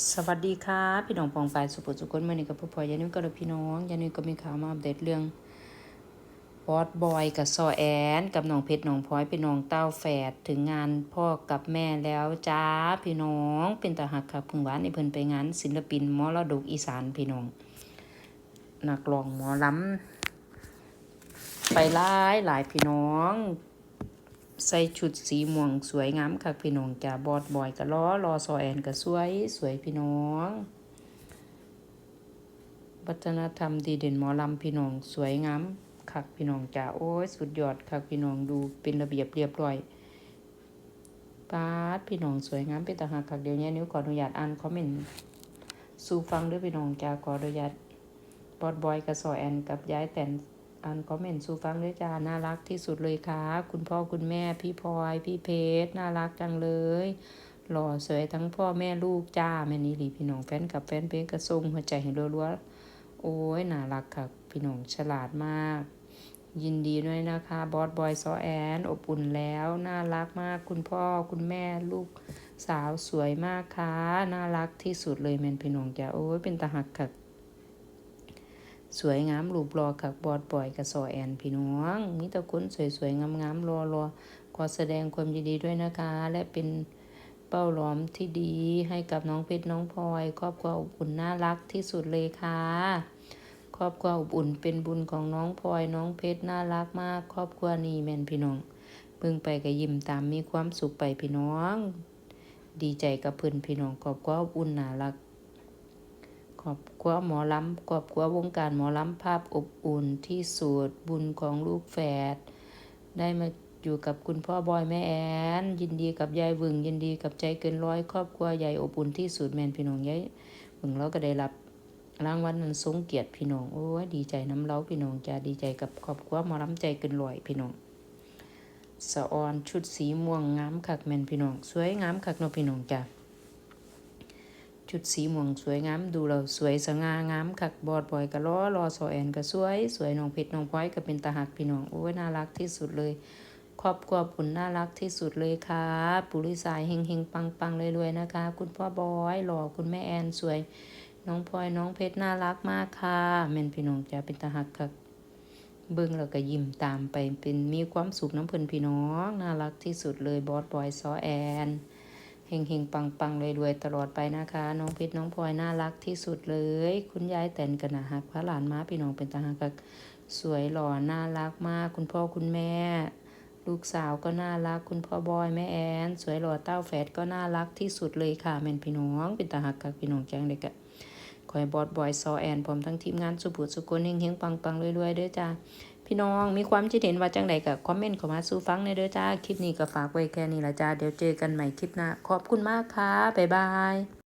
สวัสดีค่ะพี่น้องปองปายสุภสุคนมื่อนี้กับพ่อพ่อยานุก็เลยพี่น้องยานุก็มีข่าวมาอัปเดตเรื่องบอสบอยกับซอแอนกับน้องเพชรน้องพลอยเป็นน้องเต้าแฝดถึงงานพ่อกับแม่แล้วจ้าพี่น้องเป็นตาหักครับพึ่งหวานในเพิ่นไปงาน ศิลปินมอรดกอีสานพี่น้องนักร้องหมอลำไปหลายหลายพี่น้อง ใส่ชุดสีม่วงสวยงามค่ะพี่น้องจ้าบอดบอยก็ล้อรอซอแอนก็สวยสวยพี่น้องวัฒนธรรมดีเด่นหมอลำพี่น้องสวยงามคักพี่น้องจ้าโอ้ยสุดยอดคักพี่น้องดูเป็นระเบียบเรียบร้อยปาดพี่น้องสวยงามเป็นตาหากคักเดี๋ยวนี้นิ้วขออนุญาตอ่านคอมเมนต์สู่ฟังด้วยพี่น้องจ้าขออนุญาตบอดบอยกับซอแอนกับย้ายแต่น อ่านคอมเมนต์สู่ฟังด้วยจ้าน่ารักที่สุดเลยค่ะคุณพ่อคุณแม่พี่พลอยพี่เพชรน่ารักจังเลย หล่อสวยทั้งพ่อแม่ลูกจ้าแม่นี่หลีพี่น้องแฟนกับแฟนเพลงกระส่งหัวใจให้รัวๆโอ้ยน่ารักค่ะพี่น้องฉลาดมาก ยินดีด้วยนะคะบอสบอยซอแอนอบอุ่นแล้วน่ารักมากคุณพ่อคุณแม่ลูกสาวสวยมากค่ะน่ารักที่สุดเลยแม่นพี่น้องจ้าโอ้ยเป็นตาหักค่ะ สวยงามรูปรอกับบอดบอยกับซอแอนพี่น้องมีต่คนสวยๆงามๆรอๆขอแสดงความยินดีด้วยนะคะ และเป็นเป้าหลอมที่ดีให้กับน้องเพชรน้องพลอยครอบครัวอบอุ่นน่ารักที่สุดเลยค่ะครอบครัวอบอุ่นเป็นบุญของน้องพลอยน้องเพชรน่ารักมาก ครอบครัวนี้แม่นพี่น้องเพิ่งไปก็ยิ้มตามมีความสุขไปพี่น้อง ดีใจกับเพื่อนพี่น้องครอบครัวอบอุ่นน่ารัก ครอบครัวหมอลำครอบครัววงการหมอลำภาพอบอุ่นที่สุดบุญของลูกแฝดได้มาอยู่กับคุณพ่อบอยแม่แอนยินดีกับยายวึงยินดีกับใจเกินร้อยครอบครัวใหญ่อบอุ่นที่สุดแมนพี่น้องยายวึงเราก็ได้รับรางวัลนั้นทรงเกียรติพี่น้องโอ้ยดีใจน้ำเล้าพี่น้องจะดีใจกับครอบครัวหมอลำใจเกินร้อยพี่น้องสะออนชุดสีม่วงงามคักแมนพี่น้องสวยงามคักเนาะพี่น้องจ้ะ ชุดสีม่วงสวยงามดูเราสวยสง่างามคักบอดบอยก็ล้อรอสอแอนก็สวย สวยน้องเพชรน้องพลอยก็เป็นตาหักพี่น้องโอ้ยน่ารักที่สุดเลย ครอบครัวปุ่นน่ารักที่สุดเลยค่ะปุริสายเฮงเฮงปังปังเลยรวยๆนะคะ คุณพ่อบอยหล่อคุณแม่แอนสวย น้องพลอยน้องเพชรน่ารักมากค่ะแม่นพี่น้องจะเป็นตาหักคักเบิ่งแล้วก็ยิ้มตามไปเป็นมีความสุขน้ำเพิ่นพี่น้อง น่ารักที่สุดเลยบอสบอยซอแอน เฮงเฮงปังปังเลยรวยๆตลอดไปนะคะ น้องเพชรน้องพลอยน่ารักที่สุดเลย คุณยายแต่นกันนะฮักพระหลานม้าพี่น้องเป็นตาหักคักสวยหล่อน่ารักมาก คุณพ่อคุณแม่ ลูกสาวก็น่ารัก คุณพ่อบอยแม่แอนสวยหล่อเต้าแฝดก็น่ารักที่สุดเลยค่ะแม่นพี่น้องเป็นตาหักคักพี่น้องแจ้งเด็กอะคอยบอดบอยซอแอนพร้อมทั้งทีมงานสุบุตสุกนเฮงเฮงปังปังรวยๆเด้อจ้า พี่น้องมีความคิดเห็นว่าจังใดกับคอมเมนต์เข้ามาสู่ฟังในเด้อจ้า คลิปนี้ก็ฝากไว้แค่นี้ละจ้า เดี๋ยวเจอกันใหม่คลิปหน้า ขอบคุณมากค่ะ บ๊ายบาย